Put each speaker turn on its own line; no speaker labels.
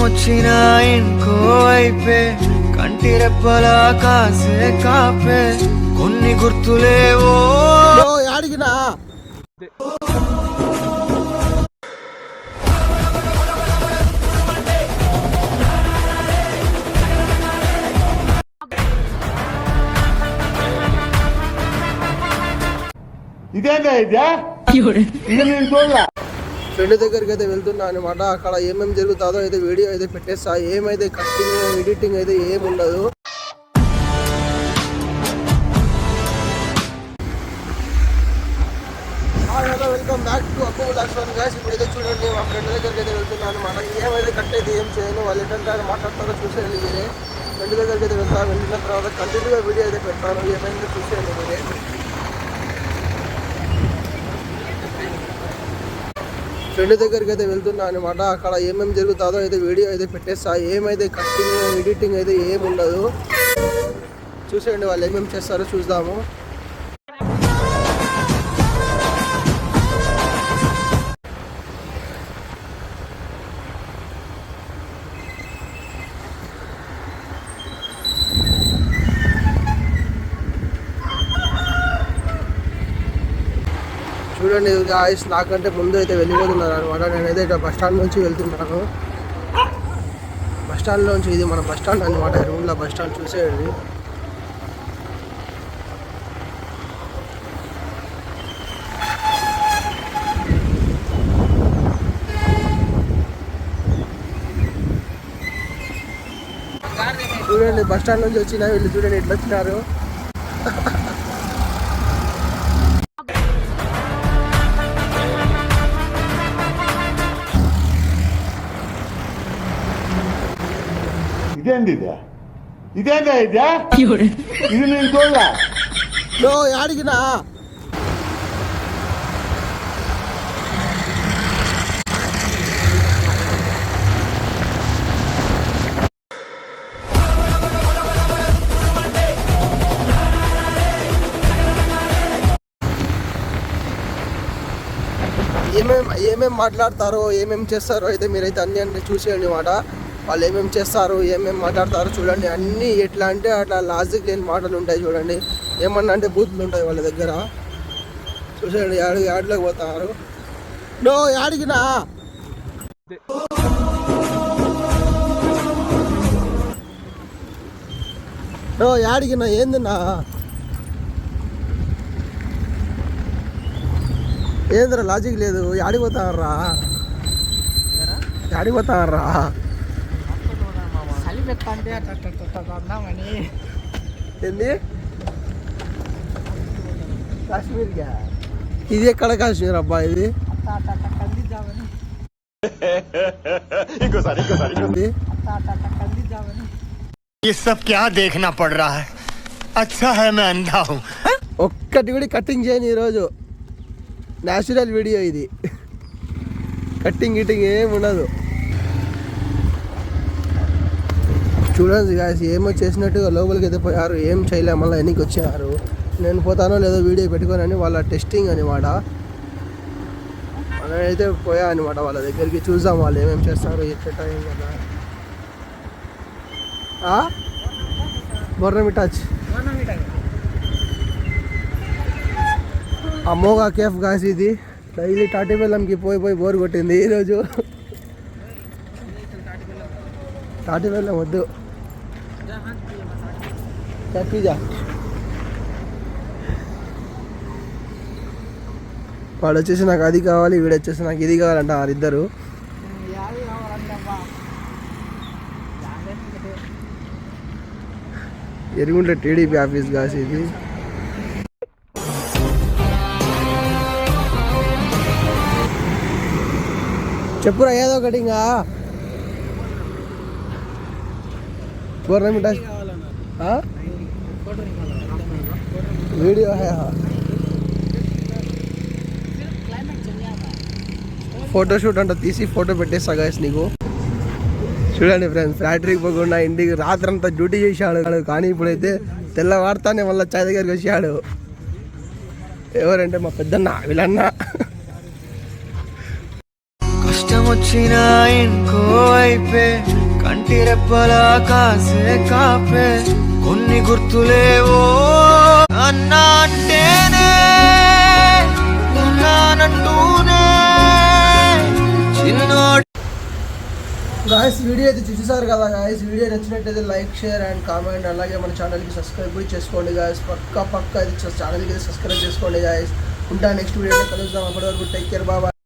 వచ్చిన ఇంకో అయిపే కంటి రెప్పలా కాసే కాపే కొన్ని గుర్తులేవో.
యాడికినా
ఇదేందా ఇదే? ఇది నేను చూడలే.
ఫ్రెండ్ దగ్గరికి అయితే వెళ్తున్నా అనమాట అక్కడ ఏమేమి జరుగుతుందో అయితే వీడియో అయితే పెట్టేస్తా. ఏమైతే కట్టింగ్ ఎడిటింగ్ అయితే ఏమి ఉండదు. వెల్కమ్ బ్యాక్ టు అప్పు లక్ష్మణ్ గాయస్ ఇప్పుడు అయితే చూడండి మా ఫ్రెండ్ దగ్గరికి అయితే వెళ్తున్నాను అనమాట ఏమైతే కట్ అయితే ఏం చేయను వాళ్ళు ఏంటంటే మాట్లాడతారో చూసేయండి మీరే. ఫ్రెండ్ దగ్గరికి అయితే వెళ్తాను వెళ్ళిన తర్వాత కంటిన్యూగా వీడియో అయితే పెడతాను. ఏమైందో చూసేయండి మీరే. ఫ్రెండ్ దగ్గరికి అయితే వెళ్తున్నా అనమాట అక్కడ ఏమేమి జరుగుతుందో అయితే వీడియో అయితే పెట్టేస్తా. ఏమైతే కట్టింగ్ ఎడిటింగ్ అయితే ఏమి ఉండదు చూసేయండి వాళ్ళు ఏమేమి చేస్తారో చూద్దాము. చూడండి గాయస్ నాకంటే ముందు అయితే వెళ్ళిపోతున్నారు అనమాట నేనైతే ఇక్కడ బస్ స్టాండ్ నుంచి వెళ్తున్నాను. బస్ స్టాండ్ నుంచి ఇది మన బస్ స్టాండ్ అనమాట రూమ్లో బస్ స్టాండ్ చూసేయండి. చూడండి బస్ స్టాండ్ నుంచి వచ్చిన వీళ్ళు చూడండి ఎట్లా వచ్చినారు.
ఇదేంది ఇదే? ఇదేందా ఇదే? ఇది నేను చూడలే.
నో యాడికినా? ఏమేం ఏమేం మాట్లాడతారో ఏమేం చేస్తారో అయితే మీరైతే అన్ని అన్ని చూసేయండి మాట. వాళ్ళు ఏమేమి చేస్తారు ఏమేమి మాట్లాడతారు చూడండి. అన్నీ ఎట్లా అంటే అట్లా లాజిక్ లేని మాటలు ఉంటాయి చూడండి. ఏమన్నా అంటే బూతులు ఉంటాయి వాళ్ళ దగ్గర. చూసాడు యాడి యాడిలోకి పోతారు. నో యాడికినా? నో యాడికినా? ఏందినా ఏందిరా లాజిక్ లేదు. యాడిపోతారా యాడిపోతారా
చలి పెట్టండి అట్లా అట్లా అట్లా అట్లా అందామని
ఏంది కాశ్మీర్గా ఇది ఎక్కడ కాశ్మీర్ అబ్బా ఇది
అట్లా అట్లా అట్లా కందిద్దామని
ఇంకోసారి ఇంకోసారి
ఇది
అట్లా అట్లా అట్లా కందిద్దామని
ये सब क्या देखना पड़ रहा है अच्छा है मैं अंधा हूँ
ఒక్కటి కూడా కటింగ్ చేయని ఈరోజు న్యాచురల్ వీడియో ఇది కట్టింగ్ గిట్టింగ్ ఏం ఉండదు చూడండి గాయస్ ఏమో చేసినట్టుగా లోపలికి అయితే పోయారు ఏం చేయలే మళ్ళీ ఎన్నికి వచ్చారు నేను పోతానో లేదో వీడియో పెట్టుకోనని వాళ్ళ టెస్టింగ్ అనమాట. అయితే పోయా అనమాట వాళ్ళ దగ్గరికి చూద్దాం వాళ్ళు ఏమేమి చేస్తారు ఎట్లా ఏం కదా బొర్రమిటాచ్ అమ్మోగా కేఫ్ గాస్ ఇది. డైలీ తాటి బెల్లంకి పోయి పోయి బోర్ కొట్టింది ఈరోజు. తాటిబెల్లం వద్దు. పిజ్జా వాడు వచ్చేసి నాకు అది కావాలి వీడు వచ్చేసి నాకు ఇది కావాలంట వారిద్దరు ఎరుగుంట టీడీపీ ఆఫీస్ కాసి ఇది. చెప్పురా ఏదో ఒకటి ఇంకా. గవర్నమెంట్ వీడియో హై ఫోటో షూట్ అంట తీసి ఫోటో పెట్టేస్తా గాయస్ నీకు చూడండి ఫ్రెండ్స్ ఫ్యాక్టరీకి పోకుండా ఇంటికి రాత్రంతా డ్యూటీ చేశాడు. కానీ ఇప్పుడైతే తెల్లవారుతానే మళ్ళీ చాయ్ దగ్గరికి వచ్చాడు. ఎవరంటే మా పెద్దన్న వీళ్ళన్న.
కష్టం వచ్చిన ఇంకో అయిపోయి కంటి రెప్పలా కాసే కాపే. కొన్ని గుర్తులేవో? అన్నా అంటేనే ఉన్నానంటూనే
గాయస్ వీడియో అయితే చూసేసారు కదా గాయస్ వీడియో నచ్చినట్టయితే లైక్ షేర్ అండ్ కామెంట్. అలాగే మన ఛానల్కి సబ్స్క్రైబ్ కూడా చేసుకోండి గాయస్ పక్క పక్క అయితే ఛానల్కి అయితే సబ్స్క్రైబ్ చేసుకోండి గాయస్ ఉంటా నెక్స్ట్ వీడియోలో కలుద్దాం. అప్పటి వరకు టేక్ కేర్ బాబా